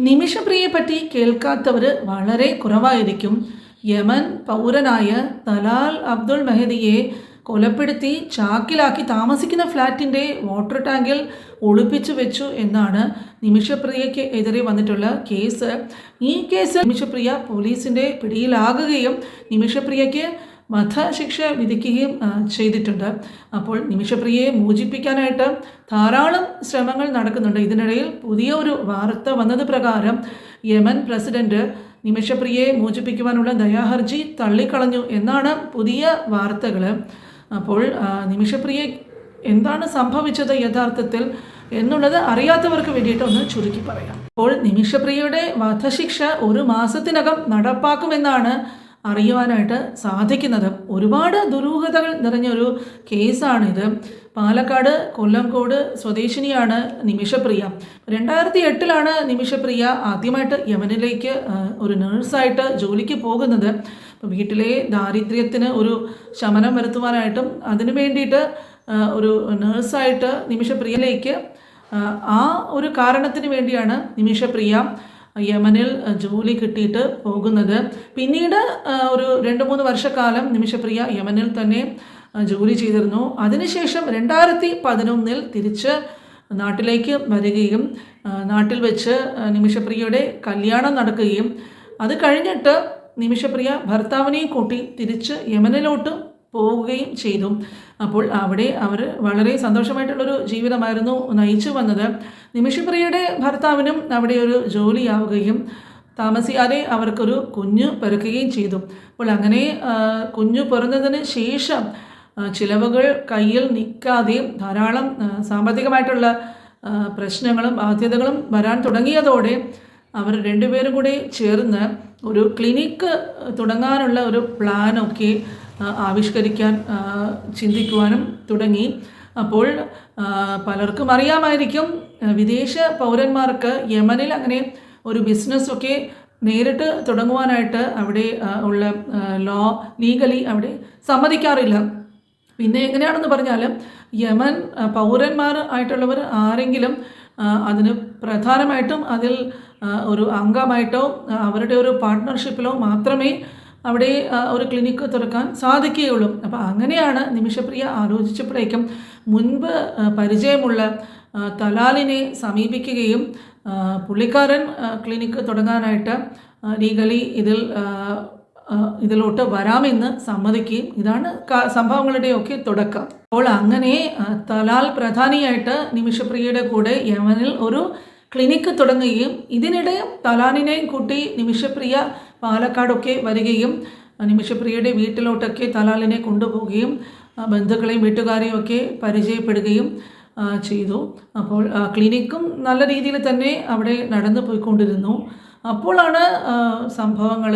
നിമിഷപ്രിയയെ പറ്റി കേൾക്കാത്തവർ വളരെ കുറവായിരിക്കും. യമൻ പൗരനായ തലാൽ അബ്ദുൾ മെഹദിയെ കൊലപ്പെടുത്തി ചാക്കിലാക്കി താമസിക്കുന്ന ഫ്ലാറ്റിന്റെ വാട്ടർ ടാങ്കിൽ ഒളിപ്പിച്ചു വെച്ചു എന്നാണ് നിമിഷപ്രിയയ്ക്ക് എതിരെ വന്നിട്ടുള്ള കേസ്. ഈ കേസ് നിമിഷപ്രിയ പോലീസിന്റെ പിടിയിലാകുകയും നിമിഷപ്രിയയ്ക്ക് വധശിക്ഷ വിധിക്കുകയും ചെയ്തിട്ടുണ്ട്. അപ്പോൾ നിമിഷപ്രിയയെ മോചിപ്പിക്കാനായിട്ട് ധാരാളം ശ്രമങ്ങൾ നടക്കുന്നുണ്ട്. ഇതിനിടയിൽ പുതിയ ഒരു വാർത്ത വന്നത് പ്രകാരം യമൻ പ്രസിഡന്റ് നിമിഷപ്രിയയെ മോചിപ്പിക്കുവാനുള്ള ദയാഹർജി തള്ളിക്കളഞ്ഞു എന്നാണ് പുതിയ വാർത്തകൾ അപ്പോൾ നിമിഷപ്രിയ എന്താണ് സംഭവിച്ചത് യഥാർത്ഥത്തിൽ എന്നുള്ളത് അറിയാത്തവർക്ക് വേണ്ടിയിട്ട് ഒന്ന് ചുരുക്കി പറയാം. അപ്പോൾ നിമിഷപ്രിയയുടെ വധശിക്ഷ ഒരു മാസത്തിനകം നടപ്പാക്കുമെന്നാണ് അറിയുവാനായിട്ട് സാധിക്കുന്നത്. ഒരുപാട് ദുരൂഹതകൾ നിറഞ്ഞൊരു കേസാണിത് പാലക്കാട് കൊല്ലംകോട് സ്വദേശിനിയാണ് നിമിഷപ്രിയ. രണ്ടായിരത്തി എട്ടിലാണ് നിമിഷപ്രിയ ആദ്യമായിട്ട് യമനിലേക്ക് ഒരു നേഴ്സായിട്ട് ജോലിക്ക് പോകുന്നത്. വീട്ടിലെ ദാരിദ്ര്യത്തിന് ഒരു ശമനം വരുത്തുവാനായിട്ടും അതിനു വേണ്ടിയിട്ട് ഒരു നേഴ്സായിട്ട് നിമിഷപ്രിയയിലേക്ക് ആ ഒരു കാരണത്തിന് വേണ്ടിയാണ് നിമിഷപ്രിയ യമനിൽ ജോലി കിട്ടിയിട്ട് പോകുന്നത്. പിന്നീട് ഒരു രണ്ട് മൂന്ന് വർഷക്കാലം നിമിഷപ്രിയ യമനിൽ തന്നെ ജോലി ചെയ്തിരുന്നു. അതിനുശേഷം രണ്ടായിരത്തി പതിനൊന്നിൽ തിരിച്ച് നാട്ടിലേക്ക് വരികയും നാട്ടിൽ വെച്ച് നിമിഷപ്രിയയുടെ കല്യാണം നടക്കുകയും. അത് കഴിഞ്ഞിട്ട് നിമിഷപ്രിയ ഭർത്താവിനെയും കൂട്ടി തിരിച്ച് യമനിലോട്ട് പോവുകയും ചെയ്തു. അപ്പോൾ അവിടെ അവർ വളരെ സന്തോഷമായിട്ടുള്ളൊരു ജീവിതമായിരുന്നു നയിച്ചു വന്നത്. നിമിഷപ്രിയയുടെ ഭർത്താവിനും അവിടെ ഒരു ജോലിയാവുകയും താമസിയാതെ അവർക്കൊരു കുഞ്ഞു പിറക്കുകയും ചെയ്തു. അപ്പോൾ അങ്ങനെ കുഞ്ഞു പിറന്നതിന് ശേഷം ചിലവുകൾ കയ്യിൽ നിൽക്കാതെ ധാരാളം സാമ്പത്തികമായിട്ടുള്ള പ്രശ്നങ്ങളും ബാധ്യതകളും വരാൻ തുടങ്ങിയതോടെ അവർ രണ്ടുപേരും കൂടി ചേർന്ന് ഒരു ക്ലിനിക്ക് തുടങ്ങാനുള്ള ഒരു പ്ലാനൊക്കെ ആവിഷ്കരിക്കാൻ ചിന്തിക്കുവാനും തുടങ്ങി. അപ്പോൾ പലർക്കും അറിയാമായിരിക്കും വിദേശ പൗരന്മാർക്ക് യമനിൽ അങ്ങനെ ഒരു ബിസിനസ്സൊക്കെ നേരിട്ട് തുടങ്ങുവാനായിട്ട് അവിടെ ഉള്ള ലോ ലീഗലി അവിടെ സമ്മതിക്കാറില്ല. പിന്നെ എങ്ങനെയാണെന്ന് പറഞ്ഞാൽ യമൻ പൗരന്മാർ ആയിട്ടുള്ളവർ ആരെങ്കിലും അതിന് പ്രധാനമായിട്ടും അതിൽ ഒരു അംഗമായിട്ടോ അവരുടെ ഒരു പാർട്ട്ണർഷിപ്പിലോ മാത്രമേ അവിടെ ഒരു ക്ലിനിക്ക് തുറക്കാൻ സാധിക്കുകയുള്ളൂ. അപ്പോൾ അങ്ങനെയാണ് നിമിഷപ്രിയ ആലോചിച്ചപ്പോഴേക്കും മുൻപ് പരിചയമുള്ള തലാലിനെ സമീപിക്കുകയും പുള്ളിക്കാരൻ ക്ലിനിക്ക് തുടങ്ങാനായിട്ട് ലീഗലി ഇതിൽ ഇതിലോട്ട് വരാമെന്ന് സമ്മതിക്കുകയും ഇതാണ് സംഭവങ്ങളുടെയൊക്കെ തുടക്കം. അപ്പോൾ അങ്ങനെ തലാൽ പ്രധാനിയായിട്ട് നിമിഷപ്രിയയുടെ കൂടെ യമനിൽ ഒരു ക്ലിനിക്ക് തുടങ്ങുകയും ഇതിനിടെ തലാലിനെയും കൂട്ടി നിമിഷപ്രിയ പാലക്കാടൊക്കെ വരികയും നിമിഷപ്രിയയുടെ വീട്ടിലോട്ടൊക്കെ തലാലിനെ കൊണ്ടുപോവുകയും ബന്ധുക്കളെയും വീട്ടുകാരെയും ഒക്കെ പരിചയപ്പെടുകയും ചെയ്തു. അപ്പോൾ ക്ലിനിക്കും നല്ല രീതിയിൽ തന്നെ അവിടെ നടന്നു പോയിക്കൊണ്ടിരുന്നു. അപ്പോഴാണ് സംഭവങ്ങൾ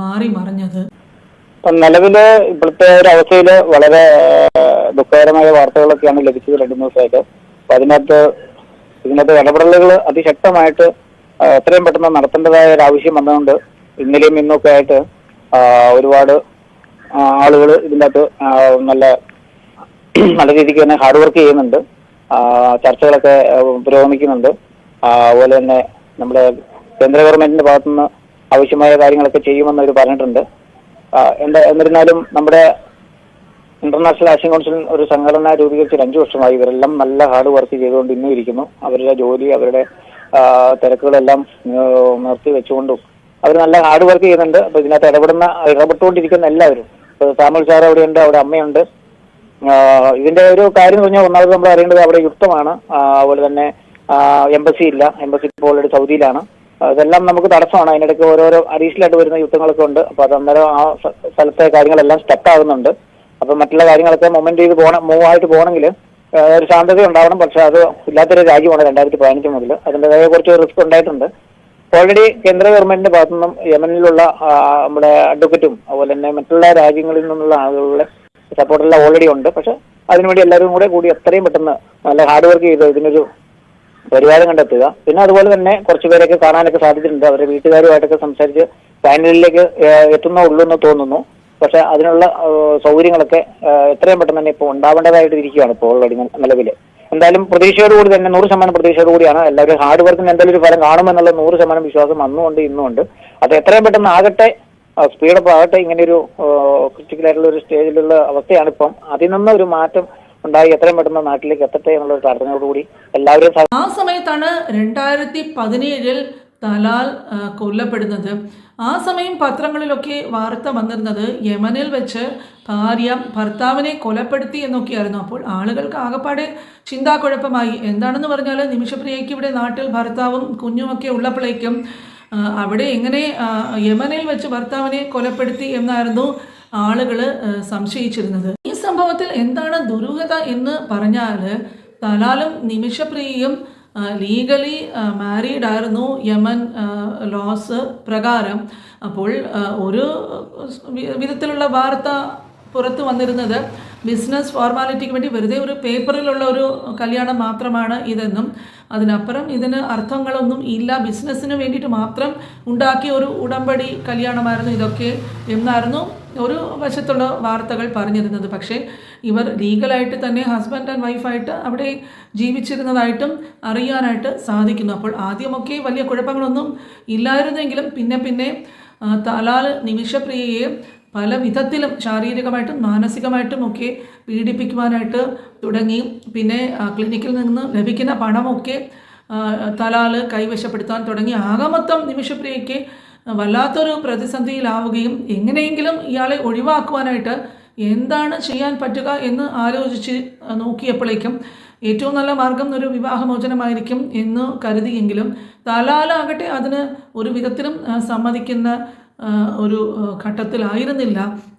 മാറി മറിഞ്ഞത്. നിലവിൽ ഇപ്പോഴത്തെ ഒരു അവസ്ഥയിൽ വളരെ ദുഃഖകരമായ വാർത്തകളൊക്കെയാണ് ലഭിച്ചത് രണ്ടു ദിവസമായിട്ട്. അപ്പൊ അതിനകത്ത് ഇതിനകത്ത് ഇടപെടലുകൾ അതിശക്തമായിട്ട് എത്രയും പെട്ടെന്ന് നടത്തേണ്ടതായ ഒരു ആവശ്യം വന്നതുകൊണ്ട് ഇന്നലെയും ഇന്നൊക്കെ ആയിട്ട് ഒരുപാട് ആളുകൾ ഇതിന്റെ അകത്ത് നല്ല നല്ല രീതിക്ക് തന്നെ ഹാർഡ് വർക്ക് ചെയ്യുന്നുണ്ട്. ചർച്ചകളൊക്കെ പുരോഗമിക്കുന്നുണ്ട്. അതുപോലെ തന്നെ നമ്മുടെ കേന്ദ്ര ഗവൺമെന്റിന്റെ ഭാഗത്തുനിന്ന് ആവശ്യമായ കാര്യങ്ങളൊക്കെ ചെയ്യുമെന്ന് അവർ പറഞ്ഞിട്ടുണ്ട് എന്താ എന്നിരുന്നാലും നമ്മുടെ ഇന്റർനാഷണൽ ആക്ഷൻ കൗൺസിൽ ഒരു സംഘടന രൂപീകരിച്ച് അഞ്ചു വർഷമായി ഇവരെല്ലാം നല്ല ഹാർഡ് വർക്ക് ചെയ്തുകൊണ്ട് ഇന്നും ഇരിക്കുന്നു. അവരുടെ ജോലി അവരുടെ തിരക്കുകളെല്ലാം നിർത്തി വെച്ചുകൊണ്ടും അവർ നല്ല ഹാർഡ് വർക്ക് ചെയ്യുന്നുണ്ട്. അപ്പൊ ഇതിനകത്ത് ഇടപെടുന്ന ഇടപെട്ടുകൊണ്ടിരിക്കുന്ന എല്ലാവരും. ഇപ്പൊ താമൽ സാർ അവിടെയുണ്ട് അവിടെ അമ്മയുണ്ട്. ഇതിന്റെ ഒരു കാര്യം പറഞ്ഞാൽ ഒന്നാമത് നമ്മൾ അറിയേണ്ടത് അവിടെ യുദ്ധമാണ്. അതുപോലെ തന്നെ എംബസി ഇല്ല. എംബസി ഇപ്പോൾ ഓൾറെഡി സൗദിയിലാണ്. അതെല്ലാം നമുക്ക് തടസ്സമാണ്. അതിനിടയ്ക്ക് ഓരോരോ അഡീഷണൽ ആയിട്ട് വരുന്ന യുദ്ധങ്ങളൊക്കെ ഉണ്ട്. അപ്പൊ അത് അന്നേരം ആ സ്ഥ- സ്ഥലത്തെ കാര്യങ്ങളെല്ലാം സ്റ്റക്ക് ആകുന്നുണ്ട് അപ്പൊ മറ്റുള്ള കാര്യങ്ങളൊക്കെ മൊമെന്റ് ചെയ്ത് പോകണം മൂവ് ആയിട്ട് പോകണമെങ്കിൽ ഒരു ശാന്തത ഉണ്ടാവണം പക്ഷെ അത് ഇല്ലാത്തൊരു രാജ്യമാണ് രണ്ടായിരത്തി പതിനഞ്ച് മുതൽ. അതിന്റെതായ കുറച്ച് റിസ്ക് ഉണ്ടായിട്ടുണ്ട്. ഓൾറെഡി കേന്ദ്ര ഗവൺമെന്റിന്റെ ഭാഗത്തു നിന്നും യമനിലുള്ള നമ്മുടെ അഡ്വക്കറ്റും അതുപോലെ തന്നെ മറ്റുള്ള രാജ്യങ്ങളിൽ നിന്നുള്ള ആളുകളുടെ സപ്പോർട്ടെല്ലാം ഓൾറെഡി ഉണ്ട്. പക്ഷെ അതിനുവേണ്ടി എല്ലാവരും കൂടെ കൂടി എത്രയും പെട്ടെന്ന് നല്ല ഹാർഡ് വർക്ക് ചെയ്ത് ഇതിനൊരു പരിഹാരം കണ്ടെത്തുക. പിന്നെ അതുപോലെ തന്നെ കുറച്ച് പേരൊക്കെ കാണാനൊക്കെ സാധിച്ചിട്ടുണ്ട്. അവരുടെ വീട്ടുകാരുമായിട്ടൊക്കെ സംസാരിച്ച് ഫൈനലിലേക്ക് എത്തുന്ന ഉള്ളൂ എന്ന് തോന്നുന്നു. പക്ഷെ അതിനുള്ള സൗകര്യങ്ങളൊക്കെ എത്രയും പെട്ടെന്ന് തന്നെ ഇപ്പോൾ ഉണ്ടാവേണ്ടതായിട്ട് ഇരിക്കുകയാണ് ഇപ്പോൾ ഓൾറെഡി നിലവിൽ എന്തായാലും പ്രതീക്ഷയോടുകൂടി തന്നെ നൂറ് ശതമാനം പ്രതീക്ഷയോടുകൂടിയാണ് എല്ലാവരും ഹാർഡ് വർക്കിന് എന്തായാലും ഒരു ഫലം കാണുമെന്നുള്ള നൂറ് ശതമാനം വിശ്വാസം അന്നുമുണ്ട് ഇന്നുമുണ്ട് അത് എത്രയും പെട്ടെന്ന് ആകട്ടെ സ്പീഡപ്പ് ആകട്ടെ ഇങ്ങനെ ഒരു ക്രിറ്റിക്കൽ ആയിട്ടുള്ള ഒരു സ്റ്റേജിലുള്ള അവസ്ഥയാണ് ഇപ്പം. അതിൽ നിന്ന് ഒരു മാറ്റം ഉണ്ടായി എത്രയും പെട്ടെന്ന് നാട്ടിലേക്ക് എത്തട്ടെ എന്നുള്ള പ്രാർത്ഥനയോടുകൂടി എല്ലാവരും ആ സമയത്താണ് രണ്ടായിരത്തി പതിനേഴിൽ തലാൽ കൊല്ലപ്പെടുന്നത്. ആ സമയം പത്രങ്ങളിലൊക്കെ വാർത്ത വന്നിരുന്നത് യമനിൽ വെച്ച് ഭാര്യ ഭർത്താവിനെ കൊലപ്പെടുത്തി എന്നൊക്കെയായിരുന്നു. അപ്പോൾ ആളുകൾക്ക് ആകപ്പാടെ ചിന്താക്കുഴപ്പമായി. എന്താണെന്ന് പറഞ്ഞാൽ നിമിഷപ്രിയയ്ക്ക് ഇവിടെ നാട്ടിൽ ഭർത്താവും കുഞ്ഞുമൊക്കെ ഉള്ളപ്പോഴേക്കും അവിടെ എങ്ങനെ യമനിൽ വെച്ച് ഭർത്താവിനെ കൊലപ്പെടുത്തി എന്നായിരുന്നു ആളുകൾ സംശയിച്ചിരുന്നത്. ഈ സംഭവത്തിൽ എന്താണ് ദുരൂഹത എന്ന് പറഞ്ഞാൽ തലാലും നിമിഷപ്രിയയും ലീഗലി മാരീഡ് ആയിരുന്നു യമൻ ലോസ് പ്രകാരം. അപ്പോൾ ഒരു വിധത്തിലുള്ള വാർത്ത പുറത്ത് വന്നിരുന്നത് ബിസിനസ് ഫോർമാലിറ്റിക്ക് വേണ്ടി വെറുതെ ഒരു പേപ്പറിലുള്ള ഒരു കല്യാണം മാത്രമാണ് ഇതെന്നും അതിനപ്പുറം ഇതിന് അർത്ഥങ്ങളൊന്നും ഇല്ല. ബിസിനസ്സിന് വേണ്ടിയിട്ട് മാത്രം ഉണ്ടാക്കിയ ഒരു ഉടമ്പടി കല്യാണമായിരുന്നു ഇതൊക്കെ എന്നായിരുന്നു ഒരു വശത്തുള്ള വാർത്തകൾ പറഞ്ഞിരുന്നത്. പക്ഷേ ഇവർ ലീഗലായിട്ട് തന്നെ ഹസ്ബൻഡ് ആൻഡ് വൈഫായിട്ട് അവിടെ ജീവിച്ചിരുന്നതായിട്ടും അറിയാനായിട്ട് സാധിക്കുന്നു. അപ്പോൾ ആദ്യമൊക്കെ വലിയ കുഴപ്പങ്ങളൊന്നും ഇല്ലായിരുന്നെങ്കിലും പിന്നെ പിന്നെ തലാൽ നിമിഷപ്രിയയെ പല വിധത്തിലും ശാരീരികമായിട്ടും മാനസികമായിട്ടും ഒക്കെ പീഡിപ്പിക്കുവാനായിട്ട് തുടങ്ങി. പിന്നെ ക്ലിനിക്കിൽ നിന്ന് ലഭിക്കുന്ന പണമൊക്കെ തലാൽ കൈവശപ്പെടുത്താൻ തുടങ്ങി. ആകമൊത്തം നിമിഷപ്രിയയ്ക്ക് വല്ലാത്തൊരു പ്രതിസന്ധിയിലാവുകയും എങ്ങനെയെങ്കിലും ഇയാളെ ഒഴിവാക്കുവാനായിട്ട് എന്താണ് ചെയ്യാൻ പറ്റുക എന്ന് ആലോചിച്ച് നോക്കിയപ്പോഴേക്കും ഏറ്റവും നല്ല മാർഗം ഒരു വിവാഹമോചനമായിരിക്കും എന്ന് കരുതിയെങ്കിലും തലാലാകട്ടെ അതിന് ഒരു വിധത്തിലും സമ്മതിക്കുന്ന ഒരു ഘട്ടത്തിലായിരുന്നില്ല.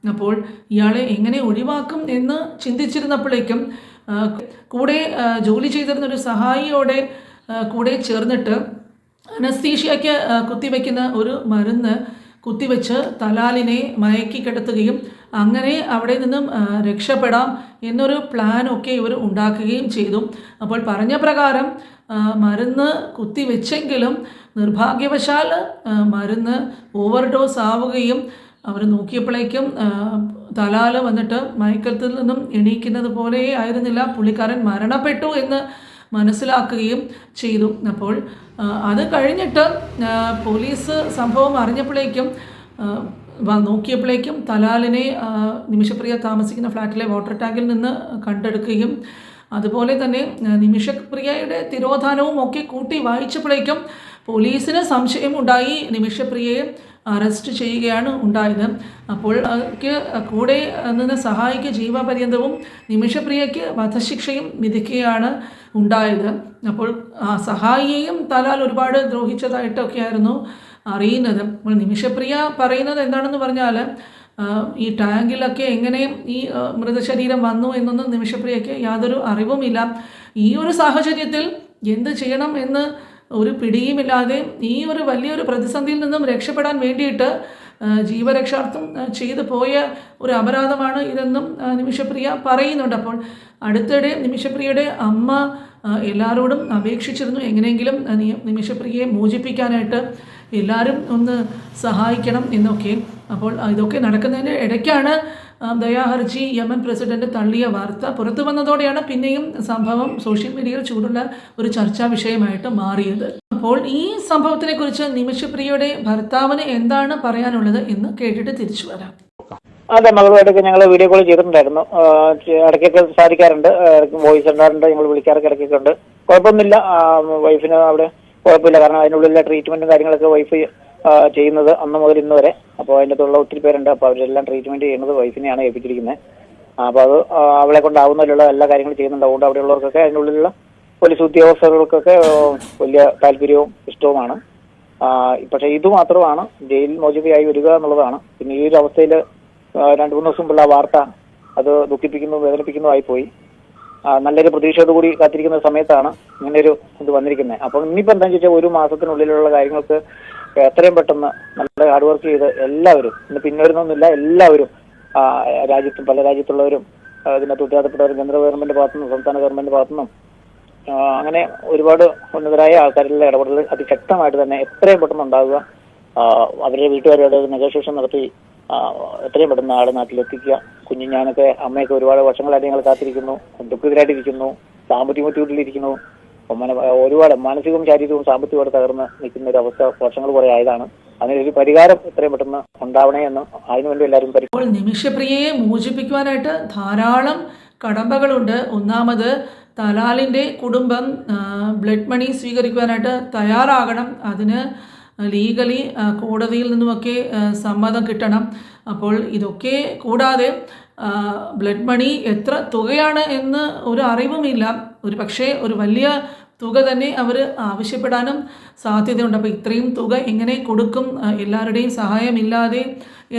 അപ്പോൾ ഇയാളെ എങ്ങനെ ഒഴിവാക്കും എന്ന് ചിന്തിച്ചിരുന്നപ്പോഴേക്കും കൂടെ ജോലി ചെയ്തിരുന്ന ഒരു സഹായിയോടെ കൂടെ ചേർന്നിട്ട് അനസ്തീഷ്യയ്ക്ക് കുത്തിവെക്കുന്ന ഒരു മരുന്ന് കുത്തിവെച്ച് തലാലിനെ മയക്കി കിടത്തുകയും അങ്ങനെ അവിടെ നിന്നും രക്ഷപ്പെടാം എന്നൊരു പ്ലാനൊക്കെ ഇവർ ഉണ്ടാക്കുകയും ചെയ്തു. അപ്പോൾ പറഞ്ഞ പ്രകാരം മരുന്ന് കുത്തിവെച്ചെങ്കിലും നിർഭാഗ്യവശാൽ മരുന്ന് ഓവർ ഡോസ് ആവുകയും അവർ നോക്കിയപ്പോഴേക്കും തലാൽ വന്നിട്ട് മയക്കത്തിൽ നിന്നും എണീക്കുന്നത് പോലെ ആയിരുന്നില്ല. പുള്ളിക്കാരൻ മരണപ്പെട്ടു എന്ന് മനസ്സിലാക്കുകയും ചെയ്തു. അപ്പോൾ അത് കഴിഞ്ഞിട്ട് പോലീസ് സംഭവം അറിഞ്ഞപ്പോഴേക്കും നോക്കിയപ്പോഴേക്കും തലാലിനെ നിമിഷപ്രിയ താമസിക്കുന്ന ഫ്ലാറ്റിലെ വാട്ടർ ടാങ്കിൽ നിന്ന് കണ്ടെടുക്കുകയും അതുപോലെ തന്നെ നിമിഷപ്രിയയുടെ തിരോധാനവും ഒക്കെ കൂട്ടി വായിച്ചപ്പോഴേക്കും പോലീസിന് സംശയമുണ്ടായി. നിമിഷപ്രിയയെ അറസ്റ്റ് ചെയ്യുകയാണ് ഉണ്ടായത്. അപ്പോൾ കൂടെ നിന്ന് സഹായിക്ക് ജീവപര്യന്തവും നിമിഷപ്രിയയ്ക്ക് വധശിക്ഷയും വിധിക്കുകയാണ് ഉണ്ടായത്. അപ്പോൾ സഹായിയെയും തലാൽ ഒരുപാട് ദ്രോഹിച്ചതായിട്ടൊക്കെയായിരുന്നു അറിയുന്നത്. അപ്പോൾ നിമിഷപ്രിയ പറയുന്നത് എന്താണെന്ന് പറഞ്ഞാൽ ഈ ടാങ്കിലൊക്കെ എങ്ങനെ ഈ മൃതശരീരം വന്നു എന്നൊന്നും നിമിഷപ്രിയയ്ക്ക് യാതൊരു അറിവുമില്ല. ഈ ഒരു സാഹചര്യത്തിൽ എന്ത് ചെയ്യണം എന്ന് ഒരു പിടിയുമില്ലാതെ ഈ ഒരു വലിയൊരു പ്രതിസന്ധിയിൽ നിന്നും രക്ഷപ്പെടാൻ വേണ്ടിയിട്ട് ജീവരക്ഷാർത്ഥം ചെയ്തു പോയ ഒരു അപരാധമാണ് ഇതെന്നും നിമിഷപ്രിയ പറയുന്നുണ്ട്. അപ്പോൾ അടുത്തിടെ നിമിഷപ്രിയയുടെ അമ്മ എല്ലാവരോടും അപേക്ഷിച്ചിരുന്നു. എങ്ങനെയെങ്കിലും നിമിഷപ്രിയയെ മോചിപ്പിക്കാനായിട്ട് എല്ലാവരും ഒന്ന് സഹായിക്കണം എന്നൊക്കെ. അപ്പോൾ ഇതൊക്കെ നടക്കുന്നതിന്റെ ഇടയ്ക്കാണ് ദയാഹർജി യമൻ പ്രസിഡന്റ് തള്ളിയ വാർത്ത പുറത്തു വന്നതോടെയാണ് പിന്നെയും സംഭവം സോഷ്യൽ മീഡിയയിൽ ചൂടുള്ള ഒരു ചർച്ചാ വിഷയമായിട്ട് മാറിയത്. അപ്പോൾ ഈ സംഭവത്തിനെ കുറിച്ച് നിമിഷപ്രിയയുടെ ഭർത്താവിന് എന്താണ് പറയാനുള്ളത് എന്ന് കേട്ടിട്ട് തിരിച്ചു വരാം. അതെ മകളുമായിട്ടൊക്കെ ഞങ്ങൾ വീഡിയോ കോൾ ചെയ്തിട്ടുണ്ടായിരുന്നു. ഇടയ്ക്കൊക്കെ സാധിക്കാറുണ്ട് വോയിസ് ഉണ്ടാറുണ്ട് ഞങ്ങൾ വിളിക്കാറൊക്കെ ഇടയ്ക്കൊക്കെ ഉണ്ട്. കുഴപ്പമൊന്നുമില്ല. വൈഫിന് അവിടെ കുഴപ്പമില്ല. കാരണം അതിനുള്ളിലെ ട്രീറ്റ്മെന്റും കാര്യങ്ങളൊക്കെ വൈഫ് ചെയ്യുന്നത് അന്ന് മുതൽ ഇന്ന് വരെ. അപ്പോൾ അതിന്റെ അകത്തുള്ള ഒത്തിരി പേരുണ്ട്. അപ്പോൾ അവരെല്ലാം ട്രീറ്റ്മെന്റ് ചെയ്യുന്നത് വൈഫിനെയാണ് ഏൽപ്പിച്ചിരിക്കുന്നത് അപ്പോൾ അത് അവളെ കൊണ്ടാവുന്നതിലുള്ള എല്ലാ കാര്യങ്ങളും ചെയ്യുന്നുണ്ട്. അതുകൊണ്ട് അവിടെയുള്ളവർക്കൊക്കെ അതിനുള്ളിലുള്ള പോലീസ് ഉദ്യോഗസ്ഥർക്കൊക്കെ വലിയ താല്പര്യവും ഇഷ്ടവുമാണ്. പക്ഷേ ഇത് മാത്രമാണ് ജയിൽ മോചിതയായി വരിക എന്നുള്ളതാണ്. പിന്നെ ഈ ഒരു അവസ്ഥയിൽ രണ്ട് മൂന്ന് ദിവസം മുമ്പുള്ള വാർത്ത അത് ദുഃഖിപ്പിക്കുന്നതും വേദനിപ്പിക്കുന്നതുമായി പോയി നല്ലൊരു പ്രതീക്ഷയോടുകൂടി കാത്തിരിക്കുന്ന സമയത്താണ് ഇങ്ങനെയൊരു ഇത് വന്നിരിക്കുന്നത് അപ്പം ഇനിയിപ്പോൾ എന്താണെന്ന് ചോദിച്ചാൽ ഒരു മാസത്തിനുള്ളിലുള്ള കാര്യങ്ങൾക്ക് എത്രയും പെട്ടെന്ന് നല്ല ഹാർഡ് വർക്ക് ചെയ്ത് എല്ലാവരും ഇന്ന് പിന്നൊരുന്നൊന്നുമില്ല എല്ലാവരും രാജ്യത്തും പല രാജ്യത്തുള്ളവരും ഇതിനകത്ത് ഉത്തരവാദപ്പെട്ടവരും കേന്ദ്ര ഗവൺമെന്റ് ഭാഗത്തുനിന്നും സംസ്ഥാന ഗവൺമെന്റ് ഭാഗത്തുനിന്നും അങ്ങനെ ഒരുപാട് ഉന്നതരായ ആൾക്കാരുടെ ഇടപെടൽ അതിശക്തമായിട്ട് തന്നെ എത്രയും പെട്ടെന്ന് ഉണ്ടാവുക. അവരുടെ വീട്ടുകാരോട് നെഗോഷിയേഷൻ നടത്തി എത്രയും പെട്ടെന്ന് ആളെ നാട്ടിലെത്തിക്കുക. കുഞ്ഞു ഞാനൊക്കെ അമ്മയൊക്കെ ഒരുപാട് വർഷങ്ങളായിട്ട് ഞങ്ങൾ കാത്തിരിക്കുന്നു. ദുഃഖിതരായിട്ടിരിക്കുന്നു സാമ്പത്തിക ബുദ്ധിമുട്ടിലിരിക്കുന്നു ഒരുപാട് മാനസികവും ശാരീരികവും സാമ്പത്തികവും തകർന്ന് നിൽക്കുന്ന ഒരു അവസ്ഥ വർഷങ്ങൾ കുറെ ആയതാണ്. അതിനൊരു പരിഹാരം എത്രയും പെട്ടെന്ന് ഉണ്ടാവണേ എന്ന് അതിനുവേണ്ടി എല്ലാവരും അപ്പോൾ നിമിഷപ്രിയയെ മോചിപ്പിക്കുവാനായിട്ട് ധാരാളം കടമ്പകളുണ്ട്. ഒന്നാമത് തലാലിന്റെ കുടുംബം ബ്ലഡ് മണി സ്വീകരിക്കുവാനായിട്ട് തയ്യാറാകണം. അതിന് ലീഗലി കോടതിയിൽ നിന്നുമൊക്കെ സമ്മതം കിട്ടണം. അപ്പോൾ ഇതൊക്കെ കൂടാതെ ബ്ലഡ് മണി എത്ര തുകയാണ് എന്ന് ഒരു അറിവുമില്ല. ഒരു പക്ഷേ ഒരു വലിയ തുക തന്നെ അവർ ആവശ്യപ്പെടാനും സാധ്യതയുണ്ട്. അപ്പോൾ ഇത്രയും തുക എങ്ങനെ കൊടുക്കും? എല്ലാവരുടെയും സഹായമില്ലാതെ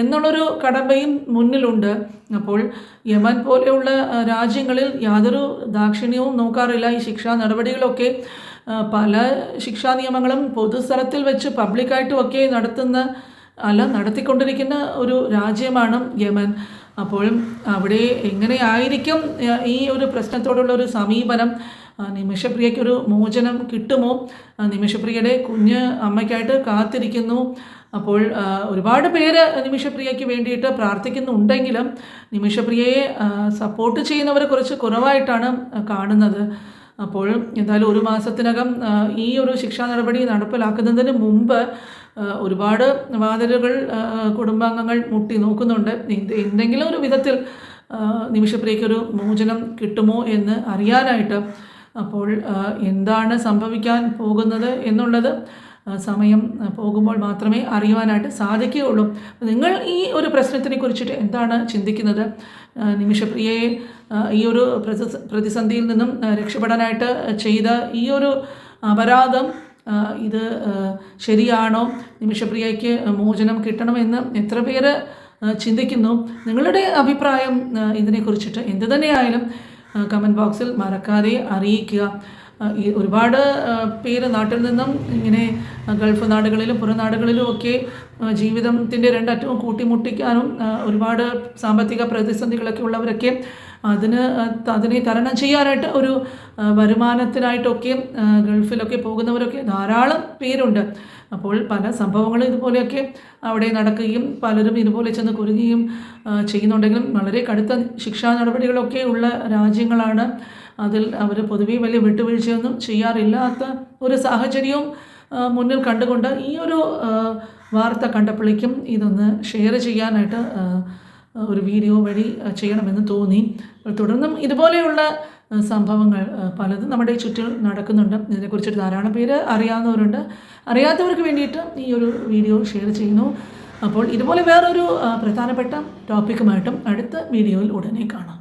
എന്നുള്ളൊരു കടമ്പയും മുന്നിലുണ്ട്. അപ്പോൾ യമൻ പോലെയുള്ള രാജ്യങ്ങളിൽ യാതൊരു ദാക്ഷിണ്യവും നോക്കാറില്ല. ഈ ശിക്ഷാ നടപടികളൊക്കെ പല ശിക്ഷാ നിയമങ്ങളും പൊതുസ്ഥലത്തിൽ വെച്ച് പബ്ലിക്കായിട്ടും ഒക്കെ നടത്തുന്ന അല്ല നടത്തിക്കൊണ്ടിരിക്കുന്ന ഒരു രാജ്യമാണ് യമൻ. അപ്പോൾ അവിടെ എങ്ങനെയായിരിക്കും ഈ ഒരു പ്രശ്നത്തോടുള്ള ഒരു സമീപനം നിമിഷപ്രിയയ്ക്കൊരു മോചനം കിട്ടുമോ? നിമിഷപ്രിയയുടെ കുഞ്ഞ് അമ്മയ്ക്കായിട്ട് കാത്തിരിക്കുന്നു. അപ്പോൾ ഒരുപാട് പേര് നിമിഷപ്രിയയ്ക്ക് വേണ്ടിയിട്ട് പ്രാർത്ഥിക്കുന്നുണ്ടെങ്കിലും നിമിഷപ്രിയയെ സപ്പോർട്ട് ചെയ്യുന്നവർ കുറച്ച് കുറവായിട്ടാണ് കാണുന്നത്. അപ്പോൾ എന്തായാലും ഒരു മാസത്തിനകം ഈ ഒരു ശിക്ഷാ നടപടി നടപ്പിലാക്കുന്നതിന് മുമ്പ് ഒരുപാട് വാതിലുകൾ കുടുംബാംഗങ്ങൾ മുട്ടി നോക്കുന്നുണ്ട്. എന്ത് എന്തെങ്കിലും ഒരു വിധത്തിൽ ആ, നിമിഷപ്രിയയ്ക്കൊരു മോചനം കിട്ടുമോ എന്ന് അറിയാനായിട്ട് അപ്പോൾ എന്താണ് സംഭവിക്കാൻ പോകുന്നത് എന്നുള്ളത് സമയം പോകുമ്പോൾ മാത്രമേ അറിയുവാനായിട്ട് സാധിക്കുകയുള്ളൂ. നിങ്ങൾ ഈ ഒരു പ്രശ്നത്തിനെ കുറിച്ചിട്ട് എന്താണ് ചിന്തിക്കുന്നത്? നിമിഷപ്രിയയെ ഈ ഒരു പ്രതിസന്ധിയിൽ നിന്നും രക്ഷപ്പെടാനായിട്ട് ചെയ്ത ഈ ഒരു അപരാധം ഇത് ശരിയാണോ? നിമിഷപ്രിയയ്ക്ക് മോചനം കിട്ടണമെന്ന് എത്ര പേര് ചിന്തിക്കുന്നു? നിങ്ങളുടെ അഭിപ്രായം ഇതിനെക്കുറിച്ചിട്ട് എന്ത് തന്നെയായാലും കമന്റ് ബോക്സിൽ മറക്കാതെ അറിയിക്കുക. ഒരുപാട് പേര് നാട്ടിൽ നിന്നും ഇങ്ങനെ ഗൾഫ് നാടുകളിലും പുറം നാടുകളിലും ഒക്കെ ജീവിതത്തിന്റെ രണ്ടറ്റവും കൂട്ടിമുട്ടിക്കാനും ഒരുപാട് സാമ്പത്തിക പ്രതിസന്ധികളൊക്കെ ഉള്ളവരൊക്കെ അതിന് അതിനെ തരണം ചെയ്യാനായിട്ട് ഒരു വരുമാനത്തിനായിട്ടൊക്കെ ഗൾഫിലൊക്കെ പോകുന്നവരൊക്കെ ധാരാളം പേരുണ്ട്. അപ്പോൾ പല സംഭവങ്ങളും ഇതുപോലെയൊക്കെ അവിടെ നടക്കുകയും പലരും ഇതുപോലെ ചെന്ന് കുരുങ്ങുകയും ചെയ്യുന്നുണ്ടെങ്കിലും വളരെ കടുത്ത ശിക്ഷാ നടപടികളൊക്കെ ഉള്ള രാജ്യങ്ങളാണ്. അതിൽ അവർ പൊതുവെ വലിയ വിട്ടുവീഴ്ചയൊന്നും ചെയ്യാറില്ലാത്ത ഒരു സാഹചര്യവും മുന്നിൽ കണ്ടുകൊണ്ട് ഈ ഒരു വാർത്ത കണ്ടപ്പോഴേക്കും ഇതൊന്ന് ഷെയർ ചെയ്യാനായിട്ട് ഒരു വീഡിയോ വഴി ചെയ്യണമെന്ന് തോന്നി. തുടർന്നും ഇതുപോലെയുള്ള സംഭവങ്ങൾ പലതും നമ്മുടെ ചുറ്റും നടക്കുന്നുണ്ട്. ഇതിനെക്കുറിച്ചിട്ട് ധാരാളം പേര് അറിയാവുന്നവരുണ്ട്. അറിയാത്തവർക്ക് വേണ്ടിയിട്ട് ഈ ഒരു വീഡിയോ ഷെയർ ചെയ്യുന്നു. അപ്പോൾ ഇതുപോലെ വേറൊരു പ്രധാനപ്പെട്ട ടോപ്പിക്കുമായിട്ടും അടുത്ത വീഡിയോയിൽ ഉടനെ കാണാം.